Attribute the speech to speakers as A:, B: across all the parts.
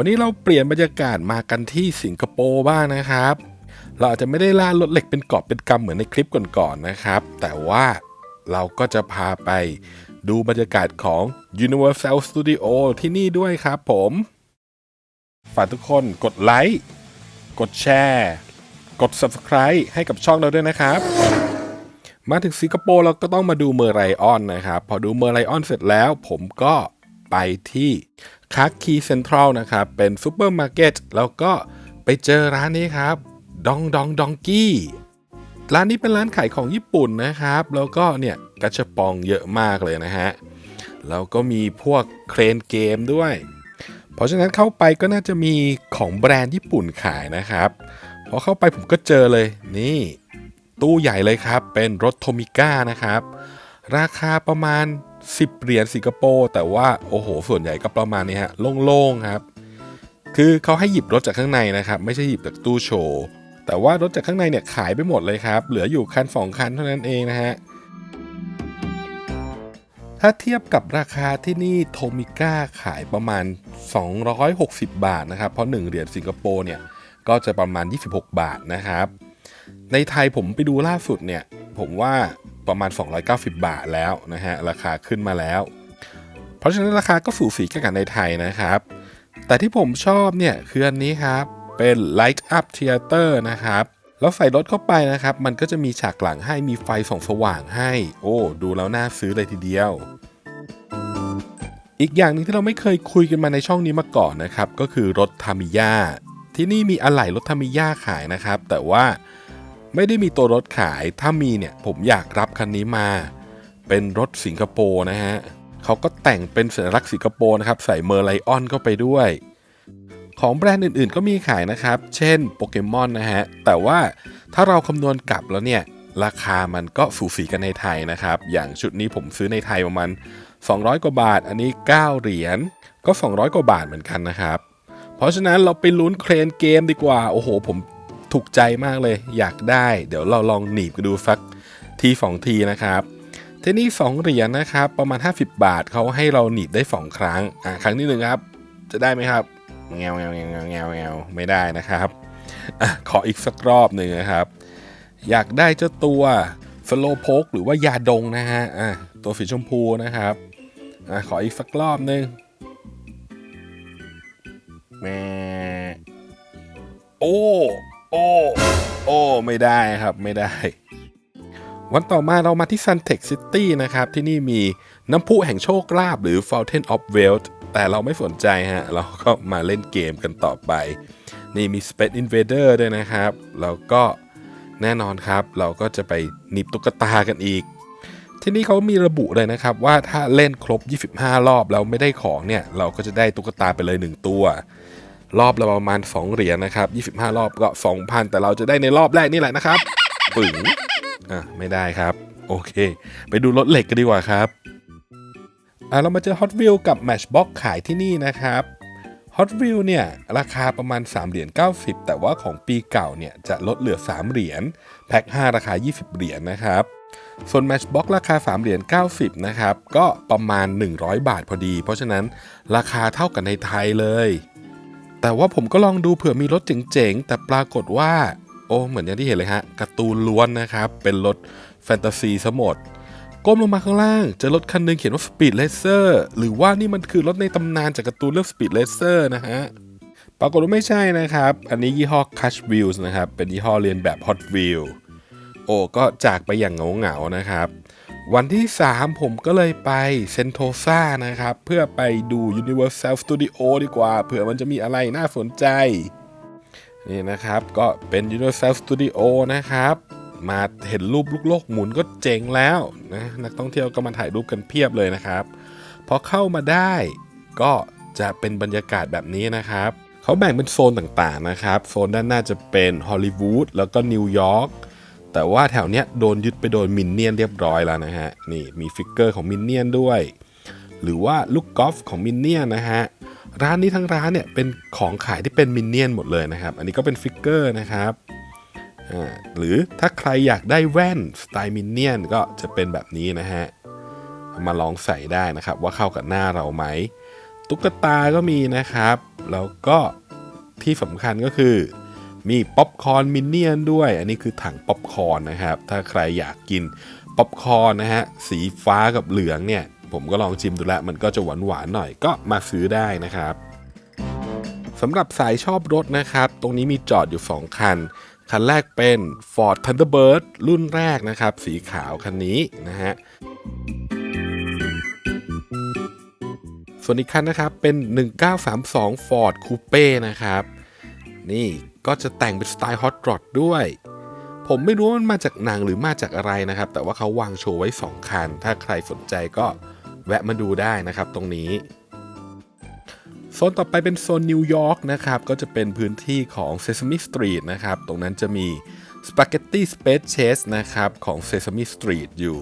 A: วันนี้เราเปลี่ยนบรรยากาศมากันที่สิงคโปร์บ้างนะครับ เราอาจจะไม่ได้ล่ารถเหล็กเป็นกอบเป็นกำเหมือนในคลิปก่อนๆนะครับ แต่ว่าเราก็จะพาไปดูบรรยากาศของ Universal Studio ที่นี่ด้วยครับผม ฝากทุกคนกดไลค์ กดแชร์ กด Subscribe ให้กับช่องเราด้วยนะครับ มาถึงสิงคโปร์เราก็ต้องมาดูเมอร์ไรออนนะครับ พอดูเมอร์ไรออนเสร็จแล้วผมก็ ไปที่คาคีเซ็นทรัลนะครับ เป็นซูเปอร์มาร์เก็ตแล้วก็ไปเจอร้านนี้ครับดองดองดองกี้ร้านนี้เป็นร้านขายของญี่ปุ่นนะครับ แล้วก็เนี่ยกัชปองเยอะมากเลยนะฮะแล้วก็มีพวกเครนเกมด้วย เพราะฉะนั้นเข้าไปก็น่าจะมีของแบรนด์ญี่ปุ่นขายนะครับพอเข้าไปผมก็เจอเลยนี่ ตู้ใหญ่เลยครับ เป็นรถโทมิก้านะครับ ราคาประมาณ 10 เหรียญสิงคโปร์แต่ว่าโอ้โห ส่วนใหญ่ก็ประมาณนี้ฮะโล่งๆครับ คือเขาให้หยิบรถจากข้างในนะครับ ไม่ใช่หยิบจากตู้โชว์แต่ว่ารถจากข้างในเนี่ยขายไปหมดเลยครับเหลืออยู่คัน2คันเท่านั้นเองนะฮะถ้าเทียบกับราคาที่นี่โทมิก้าขายประมาณ 260 บาทนะครับ เพราะ 1 เหรียญสิงคโปร์เนี่ยก็จะประมาณ 26 บาทนะครับ ในไทยผมไปดูล่าสุดเนี่ย ผมว่า ประมาณ 290 บาทแล้วนะฮะราคาขึ้นมาแล้ว เพราะฉะนั้นราคาก็สูสีกันในไทยนะครับ แต่ที่ผมชอบเนี่ยคืออันนี้ครับเป็น Light Up Theater นะครับแล้วใส่รถเข้าไปนะครับ มันก็จะมีฉากหลังให้มีไฟส่องสว่างให้ โอ้ดูแล้วน่าซื้อเลยทีเดียว อีกอย่างหนึงที่เราไม่เคยคุยกันมาในช่องนี้มาก่อนนะครับ ก็คือรถทามิยาที่นี่มีอะไหล่รถทามิยาขายนะครับ แต่ว่า ไม่ได้มีตัวรถขาย ถ้ามีเนี่ยผมอยากรับคันนี้มา เป็นรถสิงคโปร์นะฮะเขาก็แต่งเป็นสัญลักษณ์สิงคโปร์นะครับใส่เมอร์ไลออนเข้าไปด้วย ของแบรนด์อื่นๆ ก็มีขายนะครับ เช่นโปเกมอนนะฮะ แต่ว่าถ้าเราคำนวณกลับแล้วเนี่ย ราคามันก็สูสีกันในไทยนะครับ อย่างชุดนี้ผมซื้อในไทยประมาณ 200 กว่าบาท อันนี้ 9 เหรียญ ก็ 200 กว่าบาทเหมือนกันนะครับ เพราะฉะนั้นเราไปลุ้นเครนเกมดีกว่า โอ้โห ผม ถูกใจมากเลย อยากได้ เดี๋ยวเราลองหนีบกันดูสักทีสองทีนะครับที่นี่2เหรียญนะครับ ประมาณ 50 บาทเขาให้เราหนีบได้ 2 ครั้งอะครั้งที่หนึ่งครับ จะได้ไหมครับแงวแงวแงวแงวแงวไม่ได้นะครับอะขออีกสักรอบหนึ่งนะครับ อยากได้เจ้าตัวสโลโพกหรือว่ายาดงนะฮะอะตัวสีชมพูนะครับอะขออีกสักรอบหนึ่งแม่โอ้ โอ้โอ้ไม่ได้ครับไม่ได้ วันต่อมาเรามาที่ Suntech City นะครับ ที่นี่มีน้ำพุแห่งโชคลาภหรือ Fountain of Wealth แต่เราไม่สนใจฮะ เราก็มาเล่นเกมกันต่อไป นี่มี Space Invader ด้วยนะครับ แล้วก็แน่นอนครับ เราก็จะไปหนิบตุ๊กตากันอีก ที่นี่เขามีระบุเลยนะครับ ว่าถ้าเล่นครบ 25 รอบแล้วไม่ได้ของเนี่ย เราก็จะได้ตุ๊กตาไปเลย 1 ตัว รอบละประมาณ 2 เหรียญนะครับ 25 รอบก็ 2,000 แต่เราจะได้ในรอบแรกนี่แหละนะครับปึ๋งอะไม่ได้ครับ โอเค ไปดูรถเหล็กกันดีกว่าครับอะเรามาเจอ Hot w h e e l กับ Matchbox ขายที่นี่นะครับ Hot w h e e l เนี่ย ราคาประมาณ 3 เหรียญ 90 แต่ว่าของปีเก่าเนี่ย จะลดเหลือ 3 เหรียญแพ็ค5 ราคา 20 เหรียญนะครับส่วน Matchbox ราคา 3 เหรียญ 90 นะครับ ก็ประมาณ 100 บาทพอดี เพราะฉะนั้นราคาเท่ากันในไทยเลย แต่ว่าผมก็ลองดูเผื่อมีรถเจ๋งๆ แต่ปรากฏว่า โอ้เหมือนอย่างที่เห็นเลยฮะการ์ตูนล้วนนะครับ เป็นรถแฟนตาซีซะหมดก้มลงมาข้างล่าง เจอรถคันหนึงเขียนว่า Speed Racer หรือว่านี่มันคือรถในตำนานจากการ์ตูนเรื่อง Speed Racer นะฮะปรากฏว่าไม่ใช่นะครับ อันนี้ยี่ห้อ Cash Wheels นะครับ เป็นยี่ห้อเรียนแบบ Hot Wheels โอ้ก็จากไปอย่างเหงาๆนะครับ วันที่ 3 ผมก็เลยไปเซนโตซานะครับ เพื่อไปดู Universal Studio ดีกว่า เผื่อมันจะมีอะไรน่าสนใจ นี่นะครับก็เป็น Universal Studio นะครับ มาเห็นรูปลูกโลกหมุนก็เจ๋งแล้วนะนักท่องเที่ยวก็มาถ่ายรูปกันเพียบเลยนะครับ พอเข้ามาได้ก็จะเป็นบรรยากาศแบบนี้นะครับ เขาแบ่งเป็นโซนต่างๆนะครับ โซนด้านหน้าจะเป็นฮอลลีวูดแล้วก็นิวยอร์ก แต่ว่าแถวเนี้ยโดนยึดไปโดนมินเนี่ยนเรียบร้อยแล้วนะฮะ นี่มีฟิกเกอร์ของมินเนี่ยนด้วย หรือว่าลูกกอล์ฟของมินเนี่ยนนะฮะ ร้านนี้ทั้งร้านเนี่ยเป็นของขายที่เป็นมินเนี่ยนหมดเลยนะครับ อันนี้ก็เป็นฟิกเกอร์นะครับอ่าหรือถ้าใครอยากได้แว่นสไตล์มินเนี่ยนก็จะเป็นแบบนี้นะฮะ มาลองใส่ได้นะครับ ว่าเข้ากับหน้าเราไหม ตุ๊กตาก็มีนะครับ แล้วก็ที่สำคัญก็คือ มีป๊อปคอร์นมินเนี่ยนด้วย อันนี้คือถังป๊อปคอร์นนะครับ ถ้าใครอยากกินป๊อปคอร์นนะฮะ สีฟ้ากับเหลืองเนี่ย ผมก็ลองชิมดูแล้ว มันก็จะหวานหวานๆหน่อยก็มาซื้อได้นะครับสำหรับสายชอบรถนะครับ ตรงนี้มีจอดอยู่ 2 คัน คันแรกเป็น Ford Thunderbird รุ่นแรกนะครับ สีขาวคันนี้นะฮะส่วนอีกคันนะครับเป็น 1932 Ford Coupe นะครับ นี่ ก็จะแต่งเป็นสไตล์ฮอตรอดด้วย ผมไม่รู้ว่ามันมาจากหนังหรือมาจากอะไรนะครับ แต่ว่าเขาวางโชว์ไว้ 2 คัน ถ้าใครสนใจก็แวะมาดูได้นะครับตรงนี้โซนต่อไปเป็นโซนนิวยอร์กนะครับ ก็จะเป็นพื้นที่ของ Sesame Street นะครับ ตรงนั้นจะมี Spaghetti Space Chase นะครับของ Sesame Street อยู่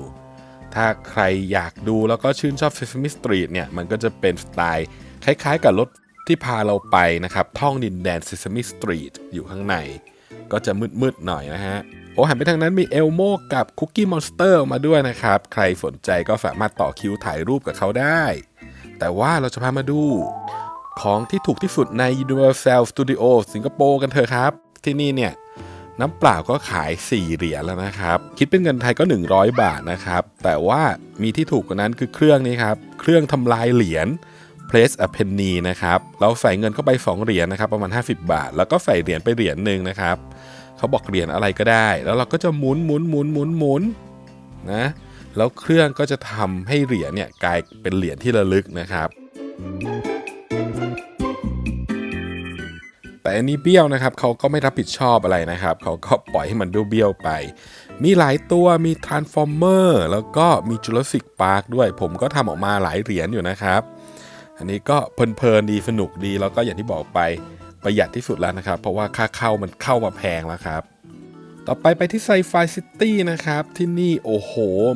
A: ถ้าใครอยากดูแล้วก็ชื่นชอบ Sesame Street เนี่ย มันก็จะเป็นสไตล์คล้ายๆกับรถ ที่พาเราไปนะครับท่องดินแดน Sesame Street อยู่ข้างใน ก็จะมืดๆหน่อยนะฮะโอ้หันไปทางนั้นมีเอลโมกับคุกกี้มอนสเตอร์มาด้วยนะครับ ใครสนใจก็สามารถต่อคิวถ่ายรูปกับเขาได้ แต่ว่าเราจะพามาดู ของที่ถูกที่สุดใน Universal Studio สิงคโปร์กันเถอะครับ ที่นี่เนี่ย น้ำเปล่าก็ขาย 4 เหรียญแล้วนะครับ คิดเป็นเงินไทยก็ 100 บาทนะครับ แต่ว่ามีที่ถูกกว่านั้นคือเครื่องนี้ครับ เครื่องทำลายเหรียญ place a penny นะครับเราใส่เงินเข้าไป 2 เหรียญนะครับประมาณ 50 บาท แล้วก็ใส่เหรียญไปเหรียญหนึ่งนะครับเขาบอกเหรียญอะไรก็ได้ แล้วเราก็จะหมุนหมุนหมุนหมุนหมุนนะแล้วเครื่องก็จะทำให้เหรียญเนี่ยกลายเป็นเหรียญที่ระลึกนะครับ แต่อันนี้เบี้ยวนะครับเขาก็ไม่รับผิดชอบอะไรนะครับเขาก็ปล่อยให้มันเบี้ยวๆไป มีหลายตัวมี Transformer แล้วก็มี Jurassic Park ด้วย ผมก็ทำออกมาหลายเหรียญอยู่นะครับ อันนี้ก็เพลินๆดีสนุกดีแล้วก็อย่างที่บอกไปประหยัดที่สุดแล้วนะครับ เพราะว่าค่าเข้ามันเข้ามาแพงแล้วครับ ต่อไปไปที่ไซไฟซิตี้นะครับ ที่นี่โอ้โห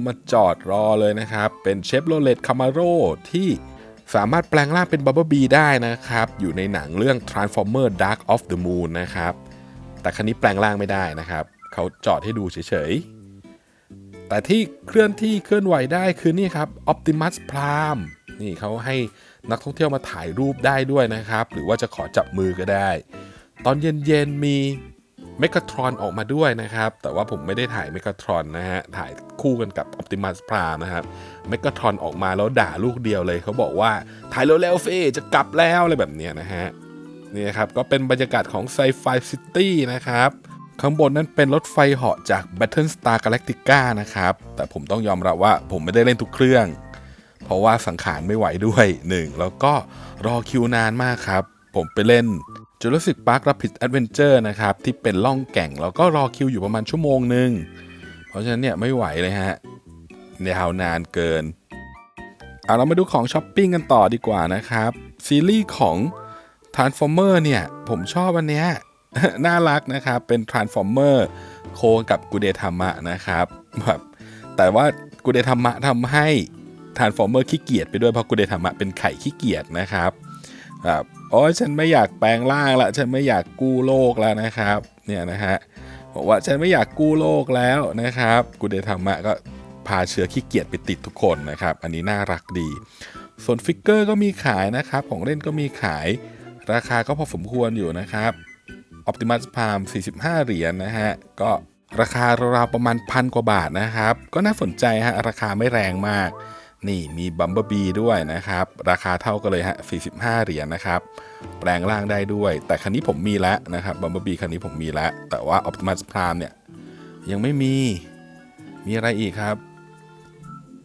A: มาจอดรอเลยนะครับ เป็นเชฟโรเลตคามาโรที่สามารถแปลงร่างเป็นบับเบิลบีได้นะครับ อยู่ในหนังเรื่อง Transformer Dark of the Moon นะครับ แต่คันนี้แปลงร่างไม่ได้นะครับ เขาจอดให้ดูเฉยๆ แต่ที่เคลื่อนที่เคลื่อนไหวได้คือนี่ครับ Optimus Prime นี่เขาให้ นักท่องเที่ยวมาถ่ายรูปได้ด้วยนะครับ หรือว่าจะขอจับมือก็ได้ ตอนเย็นๆมีเมก a ทรอนออกมาด้วยนะครับ แต่ว่าผมไม่ได้ถ่ายเมก a ทรอนนะฮะ ถ่ายคู่กันกับ Optimus Prime นะครับ เมก a ทรอนออกมาแล้วด่าลูกเดียวเลย เขาบอกว่าถ่ายเร็วๆเฟจะกลับแล้วอะไรแบบเนี้ยนะฮะ นี่ครับ ก็เป็นบรรยากาศของ Sci-Fi City นะครับ ข้างบนนั้นเป็นรถไฟเหาะจาก Battlestar Galactica นะครับ แต่ผมต้องยอมรับว่าผมไม่ได้เล่นทุกเครื่อง เพราะว่าสังขารไม่ไหวด้วย1แล้วก็รอคิวนานมากครับ ผมไปเล่น Jurassic Park Rapid Adventure นะครับ ที่เป็นล่องแก่ง แล้วก็รอคิวอยู่ประมาณชั่วโมงหนึ่งเพราะฉะนั้นเนี่ยไม่ไหวเลยฮะยาวนานเกินเอาเรามาดูของช้อปปิ้งกันต่อดีกว่านะครับ ซีรีส์ของ Transformer เนี่ยผมชอบอันเนี้ยน่ารักนะครับ เป็น Transformer โคกับกูเดธามะนะครับแบบแต่ว่ากูเดธามะทำให้ Transformer ขี้เกียจไปด้วยเพราะกูเดธามะเป็นไข่ขี้เกียจนะครับแบบโอ้ยฉันไม่อยากแปลงร่างละฉันไม่อยากกู้โลกแล้วนะครับเนี่ยนะฮะบอกว่าฉันไม่อยากกู้โลกแล้วนะครับกูเดธามะก็พาเชื้อขี้เกียจไปติดทุกคนนะครับ อันนี้น่ารักดี ส่วนฟิกเกอร์ก็มีขายนะครับ ของเล่นก็มีขายราคาก็พอสมควรอยู่นะครับ Optimus Prime 45 เหรียญนะฮะก็ราคาราวๆประมาณพันกว่าบาทนะครับ ก็น่าสนใจฮะราคาไม่แรงมาก นี่มีบัมเบอร์บีด้วยนะครับ ราคาเท่ากันเลยฮะ 45 เหรียญนะครับ แปลงร่างได้ด้วย แต่คันนี้ผมมีแล้วนะครับบัมเบอร์บีคันนี้ผมมีแล้ว แต่ว่า Optimus Prime เนี่ย ยังไม่มี มีอะไรอีกครับ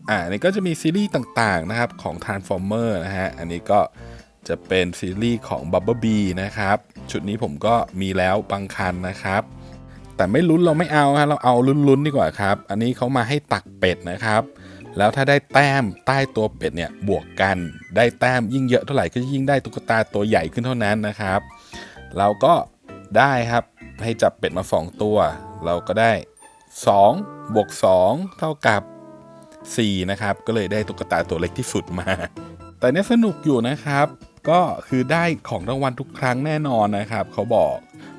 A: อ่าอันนี้ก็จะมีซีรีส์ต่างๆนะครับของ Transformer นะฮะ อันนี้ก็จะเป็นซีรีส์ของ Bumblebee Bee นะครับ ชุดนี้ผมก็มีแล้วบางคันนะครับ แต่ไม่ลุ้นเราไม่เอาฮะเราเอาลุ้นๆดีกว่าครับ อันนี้เขามาให้ตักเป็ดนะครับ แล้วถ้าได้แต้มใต้ตัวเป็ดเนี่ยบวกกันได้แต้มยิ่งเยอะเท่าไหร่ก็ยิ่งได้ตุ๊กตาตัวใหญ่ขึ้นเท่านั้นนะครับ เราก็ได้ครับให้จับเป็ดมา 2 ตัว เราก็ได้2บวก2เท่ากับ 4 นะครับ ก็เลยได้ตุ๊กตาตัวเล็กที่สุดมา แต่เนี่ยสนุกอยู่นะครับ ก็คือได้ของรางวัลทุกครั้งแน่นอนนะครับ เขาบอก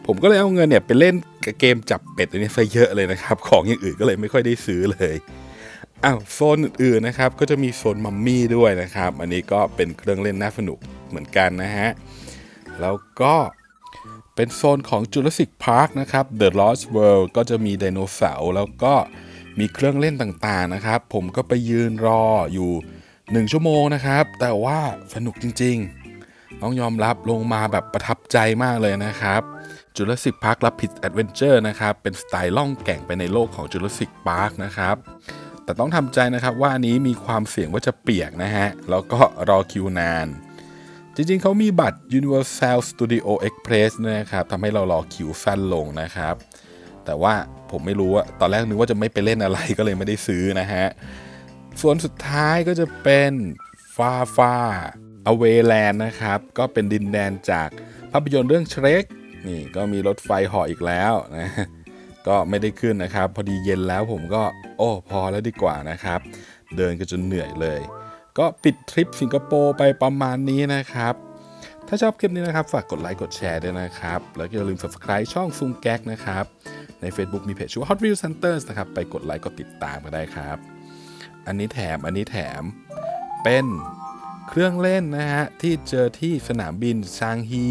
A: ผมก็เลยเอาเงินเนี่ยไปเล่นเกมจับเป็ดอันนี้ซะเยอะเลยนะครับ ของอย่างอื่นก็เลยไม่ค่อยได้ซื้อเลย อ้าวโซนอื่นๆนะครับก็จะมีโซนมัมมี่ด้วยนะครับ อันนี้ก็เป็นเครื่องเล่นน่าสนุกเหมือนกันนะฮะ แล้วก็เป็นโซนของ Jurassic Park นะครับ The Lost World ก็จะมีไดโนเสาร์แล้วก็มีเครื่องเล่นต่างๆนะครับ ผมก็ไปยืนรออยู่ 1 ชั่วโมงนะครับ แต่ว่าสนุกจริงๆ ต้องยอมรับลงมาแบบประทับใจมากเลยนะครับ Jurassic Park Rapid Adventure นะครับ เป็นสไตล์ล่องแก่งไปในโลกของ Jurassic Park นะครับ แต่ต้องทำใจนะครับว่าอันนี้มีความเสี่ยงว่าจะเปียกนะฮะ แล้วก็รอคิวนาน จริงๆ เขามีบัตร Universal Studio Express นะครับทำให้เรารอคิวสั้นลงนะครับ แต่ว่าผมไม่รู้อะตอนแรกนึกว่าจะไม่ไปเล่นอะไรก็เลยไม่ได้ซื้อนะฮะ ส่วนสุดท้ายก็จะเป็นฟาฟาอเวแลนด์นะครับ ก็เป็นดินแดนจากภาพยนตร์เรื่องเชร k นี่ก็มีรถไฟหาะอีกแล้วนะ ก็ไม่ได้ขึ้นนะครับ พอดีเย็นแล้วผมก็โอ้พอแล้วดีกว่านะครับ เดินกันจนเหนื่อยเลย ก็ปิดทริปสิงคโปร์ไปประมาณนี้นะครับ ถ้าชอบคลิปนี้นะครับ ฝากกดไลค์กดแชร์ด้วยนะครับ แล้วก็อย่าลืม subscribe ช่องซุงแก๊กนะครับ ใน Facebook มีเพจชื่อ Hot View Centers นะครับ ไปกดไลค์กดติดตามกันได้ครับ อันนี้แถมอันนี้แถมเป็นเครื่องเล่นนะฮะที่เจอที่สนามบินซางฮี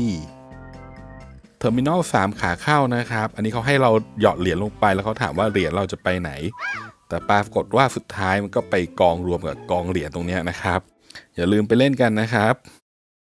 A: อร์มินอลสามขาเข้านะครับ อันนี้เขาให้เราหยอดเหรียญลงไปแล้วเขาถามว่าเหรียญเราจะไปไหน แต่ปรากฏว่าสุดท้ายมันก็ไปกองรวมกับกองเหรียญตรงนี้นะครับ อย่าลืมไปเล่นกันนะครับ